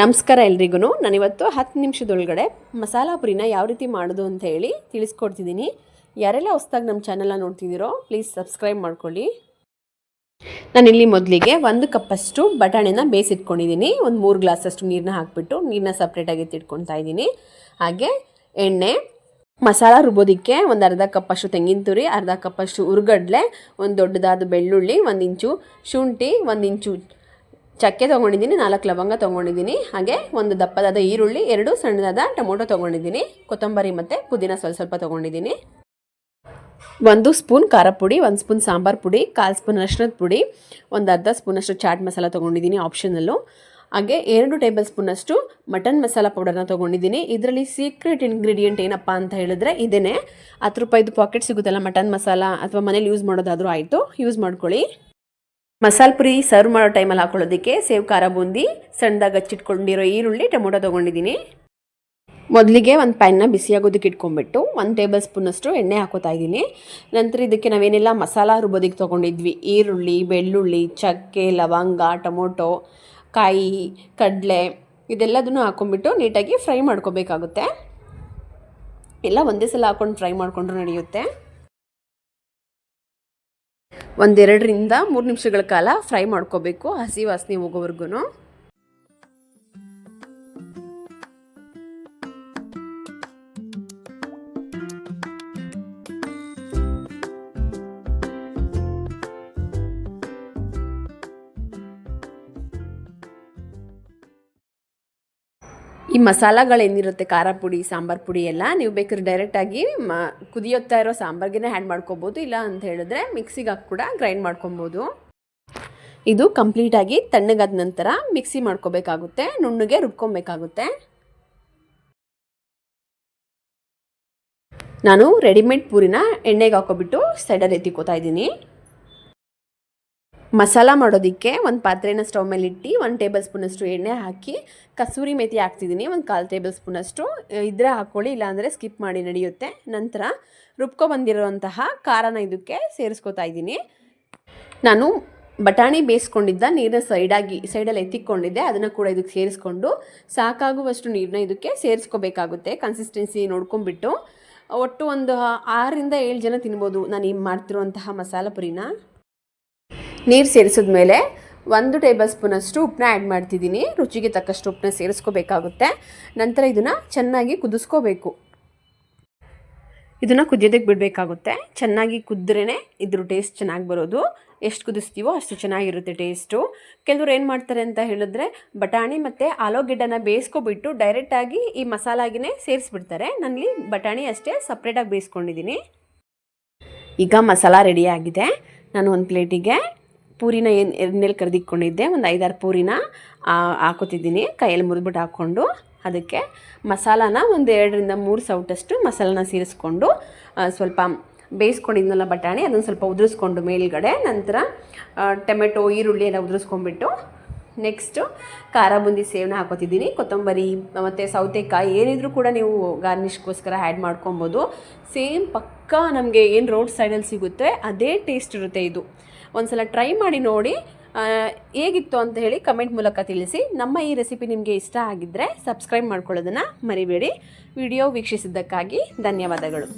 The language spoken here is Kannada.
ನಮಸ್ಕಾರ ಎಲ್ರಿಗೂ ನಾನಿವತ್ತು ಹತ್ತು ನಿಮಿಷದೊಳಗಡೆ ಮಸಾಲ ಪುರಿನ ಯಾವ ರೀತಿ ಮಾಡೋದು ಅಂತ ಹೇಳಿ ತಿಳಿಸ್ಕೊಡ್ತಿದ್ದೀನಿ. ಯಾರೆಲ್ಲ ಹೊಸ್ದಾಗಿ ನಮ್ಮ ಚಾನಲ್ನ ನೋಡ್ತಿದ್ದೀರೋ, ಪ್ಲೀಸ್ ಸಬ್ಸ್ಕ್ರೈಬ್ ಮಾಡ್ಕೊಳ್ಳಿ. ನಾನಿಲ್ಲಿ ಮೊದಲಿಗೆ ಒಂದು ಕಪ್ಪಷ್ಟು ಬಟಾಣಿನ ಬೇಯಿಸಿಟ್ಕೊಂಡಿದ್ದೀನಿ. ಒಂದು ಮೂರು ಗ್ಲಾಸಷ್ಟು ನೀರನ್ನ ಹಾಕಿಬಿಟ್ಟು ನೀರನ್ನ ಸಪ್ರೇಟಾಗಿ ಎತ್ತಿಟ್ಕೊಳ್ತಾ ಇದ್ದೀನಿ. ಹಾಗೆ ಎಣ್ಣೆ, ಮಸಾಲ ರುಬ್ಬೋದಕ್ಕೆ ಒಂದು ಅರ್ಧ ಕಪ್ಪಷ್ಟು ತೆಂಗಿನ ತುರಿ, ಅರ್ಧ ಕಪ್ಪಷ್ಟು ಉರ್ಗಡ್ಲೆ, ಒಂದು ದೊಡ್ಡದಾದ ಬೆಳ್ಳುಳ್ಳಿ, ಒಂದು ಇಂಚು ಶುಂಠಿ, ಒಂದು ಇಂಚು ಚಕ್ಕೆ ತೊಗೊಂಡಿದ್ದೀನಿ, ನಾಲ್ಕು ಲವಂಗ ತೊಗೊಂಡಿದ್ದೀನಿ, ಹಾಗೆ ಒಂದು ದಪ್ಪದಾದ ಈರುಳ್ಳಿ, ಎರಡು ಸಣ್ಣದಾದ ಟೊಮೊಟೊ ತೊಗೊಂಡಿದ್ದೀನಿ, ಕೊತ್ತಂಬರಿ ಮತ್ತು ಪುದೀನ ಸ್ವಲ್ಪ ಸ್ವಲ್ಪ ತೊಗೊಂಡಿದ್ದೀನಿ. ಒಂದು ಸ್ಪೂನ್ ಖಾರ ಪುಡಿ, ಒಂದು ಸ್ಪೂನ್ ಸಾಂಬಾರು ಪುಡಿ, ಕಾಲು ಸ್ಪೂನ್ ಅರ್ಶನದ ಪುಡಿ, ಒಂದು ಅರ್ಧ ಸ್ಪೂನಷ್ಟು ಚಾಟ್ ಮಸಾಲ ತೊಗೊಂಡಿದ್ದೀನಿ ಆಪ್ಷನಲ್ಲು ಹಾಗೆ ಎರಡು ಟೇಬಲ್ ಸ್ಪೂನಷ್ಟು ಮಟನ್ ಮಸಾಲ ಪೌಡರ್ನ ತೊಗೊಂಡಿದ್ದೀನಿ. ಇದರಲ್ಲಿ ಸೀಕ್ರೆಟ್ ಇಂಗ್ರೀಡಿಯೆಂಟ್ ಏನಪ್ಪ ಅಂತ ಹೇಳಿದ್ರೆ ಇದೇ ಹತ್ತು ರೂಪಾಯಿದು ಪಾಕೆಟ್ ಸಿಗುತ್ತಲ್ಲ ಮಟನ್ ಮಸಾಲ, ಅಥವಾ ಮನೇಲಿ ಯೂಸ್ ಮಾಡೋದಾದರೂ ಆಯಿತು ಯೂಸ್ ಮಾಡ್ಕೊಳ್ಳಿ. ಮಸಾಲೆ ಪುರಿ ಸರ್ವ್ ಮಾಡೋ ಟೈಮಲ್ಲಿ ಹಾಕೊಳ್ಳೋದಕ್ಕೆ ಸೇವ್ ಖಾರ ಬೂಂದಿ, ಸಣ್ಣದಾಗಿ ಹಚ್ಚಿಟ್ಕೊಂಡಿರೋ ಈರುಳ್ಳಿ, ಟೊಮೊಟೊ ತೊಗೊಂಡಿದ್ದೀನಿ. ಮೊದಲಿಗೆ ಒಂದು ಪ್ಯಾನ್ನ ಬಿಸಿಯಾಗೋದಕ್ಕೆ ಇಟ್ಕೊಂಡ್ಬಿಟ್ಟು ಒಂದು ಟೇಬಲ್ ಸ್ಪೂನಷ್ಟು ಎಣ್ಣೆ ಹಾಕೋತಾ ಇದ್ದೀನಿ. ನಂತರ ಇದಕ್ಕೆ ನಾವೇನೆಲ್ಲ ಮಸಾಲ ರುಬ್ಬೋದಕ್ಕೆ ತೊಗೊಂಡಿದ್ವಿ. ಈರುಳ್ಳಿ, ಬೆಳ್ಳುಳ್ಳಿ, ಚಕ್ಕೆ, ಲವಂಗ, ಟೊಮೊಟೊ, ಕಾಯಿ, ಕಡಲೆ ಇದೆಲ್ಲದನ್ನು ಹಾಕೊಂಡ್ಬಿಟ್ಟು ನೀಟಾಗಿ ಫ್ರೈ ಮಾಡ್ಕೋಬೇಕಾಗುತ್ತೆ. ಎಲ್ಲ ಒಂದೇ ಸಲ ಹಾಕೊಂಡು ಫ್ರೈ ಮಾಡಿಕೊಂಡ್ರು ನಡೆಯುತ್ತೆ. ಒಂದೆರಡರಿಂದ ಮೂರು ನಿಮಿಷಗಳ ಕಾಲ ಫ್ರೈ ಮಾಡ್ಕೋಬೇಕು ಹಸಿ ವಾಸನೆ ಹೋಗೋವರೆಗೂ ಈ ಮಸಾಲಗಳೇನಿರುತ್ತೆ ಖಾರ ಪುಡಿ, ಸಾಂಬಾರು ಪುಡಿ ಎಲ್ಲ ನೀವು ಬೇಕಾದ್ರೆ ಡೈರೆಕ್ಟಾಗಿ ಮ, ಕುದಿಯುತ್ತಾ ಇರೋ ಸಾಂಬಾರ್ಗೆ ಆ್ಯಡ್ ಮಾಡ್ಕೋಬೋದು. ಇಲ್ಲ ಅಂತ ಹೇಳಿದ್ರೆ ಮಿಕ್ಸಿಗೆ ಹಾಕಿ ಕೂಡ ಗ್ರೈಂಡ್ ಮಾಡ್ಕೊಬೋದು. ಇದು ಕಂಪ್ಲೀಟಾಗಿ ತಣ್ಣಗಾದ ನಂತರ ಮಿಕ್ಸಿ ಮಾಡ್ಕೋಬೇಕಾಗುತ್ತೆ. ನುಣ್ಣಗೆ ರುಬ್ಕೊಬೇಕಾಗುತ್ತೆ. ನಾನು ರೆಡಿಮೇಡ್ ಪೂರಿನ ಎಣ್ಣೆಗೆ ಹಾಕೋಬಿಟ್ಟು ಸೈಡಲ್ಲಿ ಎತ್ತಿಕೋತಾ ಇದ್ದೀನಿ. ಮಸಾಲ ಮಾಡೋದಕ್ಕೆ ಒಂದು ಪಾತ್ರೆನ ಸ್ಟವ್ ಮೇಲೆ ಇಟ್ಟು, ಒಂದು ಟೇಬಲ್ ಸ್ಪೂನಷ್ಟು ಎಣ್ಣೆ ಹಾಕಿ ಕಸೂರಿ ಮೇಥಿ ಹಾಕ್ತಿದ್ದೀನಿ ಒಂದು ಕಾಲು ಟೇಬಲ್ ಸ್ಪೂನಷ್ಟು ಇದ್ರೆ ಹಾಕ್ಕೊಳ್ಳಿ ಇಲ್ಲಾಂದರೆ ಸ್ಕಿಪ್ ಮಾಡಿ ನಡೆಯುತ್ತೆ. ನಂತರ ರುಬ್ಕೊ ಬಂದಿರೋಂತಹ ಖಾರನ ಇದಕ್ಕೆ ಸೇರಿಸ್ಕೊತಾ ಇದ್ದೀನಿ. ನಾನು ಬಟಾಣಿ ಬೇಯಿಸ್ಕೊಂಡಿದ್ದ ನೀರನ್ನ ಸೈಡಾಗಿ ಸೈಡಲ್ಲಿ ಎತ್ತಿಕೊಂಡಿದ್ದೆ. ಅದನ್ನು ಕೂಡ ಇದಕ್ಕೆ ಸೇರಿಸ್ಕೊಂಡು, ಸಾಕಾಗುವಷ್ಟು ನೀರನ್ನ ಇದಕ್ಕೆ ಸೇರಿಸ್ಕೋಬೇಕಾಗುತ್ತೆ. ಕನ್ಸಿಸ್ಟೆನ್ಸಿ ನೋಡ್ಕೊಂಬಿಟ್ಟು ಒಟ್ಟು ಒಂದು ಆರರಿಂದ ಏಳು ಜನ ತಿನ್ಬೋದು. ನಾನು ಮಾಡ್ತಿರುವಂತಹ ಮಸಾಲ ಪುರಿನ. ನೀರು ಸೇರಿಸಿದ ಮೇಲೆ ಒಂದು ಟೇಬಲ್ ಸ್ಪೂನಷ್ಟು ಉಪ್ಪನ್ನ ಆ್ಯಡ್ ಮಾಡ್ತಿದ್ದೀನಿ. ರುಚಿಗೆ ತಕ್ಕಷ್ಟು ಉಪ್ಪನ್ನ ಸೇರಿಸ್ಕೋಬೇಕಾಗುತ್ತೆ. ನಂತರ ಇದನ್ನು ಚೆನ್ನಾಗಿ ಕುದಿಸ್ಕೋಬೇಕು. ಇದನ್ನು ಕುದಿಯೋದಕ್ಕೆ ಬಿಡಬೇಕಾಗುತ್ತೆ. ಚೆನ್ನಾಗಿ ಕುದ್ರೇ ಇದ್ರ ಟೇಸ್ಟ್ ಚೆನ್ನಾಗಿ ಬರೋದು. ಎಷ್ಟು ಕುದಿಸ್ತೀವೋ ಅಷ್ಟು ಚೆನ್ನಾಗಿರುತ್ತೆ ಟೇಸ್ಟು ಕೆಲವ್ರು ಏನು ಮಾಡ್ತಾರೆ ಅಂತ ಹೇಳಿದ್ರೆ ಬಟಾಣಿ ಮತ್ತು ಆಲೂಗೆಡ್ಡೆನ ಬೇಯಿಸ್ಕೊಬಿಟ್ಟು ಡೈರೆಕ್ಟಾಗಿ ಈ ಮಸಾಲಾಗಿನೇ ಸೇರಿಸ್ಬಿಡ್ತಾರೆ. ನನ್ನಲ್ಲಿ ಬಟಾಣಿ ಅಷ್ಟೇ ಸಪ್ರೇಟಾಗಿ ಬೇಯಿಸ್ಕೊಂಡಿದ್ದೀನಿ. ಈಗ ಮಸಾಲ ರೆಡಿಯಾಗಿದೆ ನಾನು ಒಂದು ಪ್ಲೇಟಿಗೆ ಪೂರಿನ ಏನು ಎಣ್ಣೆಲಿ ಕರೆದಿಕ್ಕೊಂಡಿದ್ದೆ ಒಂದು ಐದಾರು ಪೂರಿನ ಹಾಕೋತಿದ್ದೀನಿ. ಕೈಯಲ್ಲಿ ಮುರಿದ್ಬಿಟ್ಟು ಹಾಕ್ಕೊಂಡು ಅದಕ್ಕೆ ಮಸಾಲಾನ ಒಂದು ಎರಡರಿಂದ ಮೂರು ಸೌಟಷ್ಟು ಮಸಾಲಾನ ಸೇರಿಸ್ಕೊಂಡು ಸ್ವಲ್ಪ ಬೇಯಿಸ್ಕೊಂಡಿದ್ನಲ್ಲ ಬಟಾಣಿ, ಅದನ್ನು ಸ್ವಲ್ಪ ಉದುರಿಸ್ಕೊಂಡು ಮೇಲ್ಗಡೆ. ನಂತರ ಟೊಮೆಟೊ, ಈರುಳ್ಳಿ ಎಲ್ಲ ಉದುರಿಸ್ಕೊಂಡ್ಬಿಟ್ಟು ನೆಕ್ಸ್ಟು ಖಾರ ಬುಂದಿ ಸೇವನ ಹಾಕೋತಿದ್ದೀನಿ. ಕೊತ್ತಂಬರಿ, ಮತ್ತು ಸೌತೆಕಾಯಿ ಏನಿದ್ರು ಕೂಡ ನೀವು ಗಾರ್ನಿಷ್ಗೋಸ್ಕರ ಆ್ಯಡ್ ಮಾಡ್ಕೊಬೋದು. ಸೇಮ್ ಪಕ್ಕಾ ನಮಗೆ ಏನು ರೋಡ್ ಸೈಡಲ್ಲಿ ಸಿಗುತ್ತೆ, ಅದೇ ಟೇಸ್ಟ್ ಇರುತ್ತೆ ಇದು. ಒಂದು ಸಲ ಟ್ರೈ ಮಾಡಿ ನೋಡಿ ಹೇಗಿತ್ತು ಅಂತ ಹೇಳಿ ಕಮೆಂಟ್ ಮೂಲಕ ತಿಳಿಸಿ. ನಮ್ಮ ಈ ರೆಸಿಪಿ ನಿಮಗೆ ಇಷ್ಟ ಆಗಿದ್ದರೆ ಸಬ್ಸ್ಕ್ರೈಬ್ ಮಾಡ್ಕೊಳ್ಳೋದನ್ನು ಮರಿಬೇಡಿ. ವಿಡಿಯೋ ವೀಕ್ಷಿಸಿದ್ದಕ್ಕಾಗಿ ಧನ್ಯವಾದಗಳು.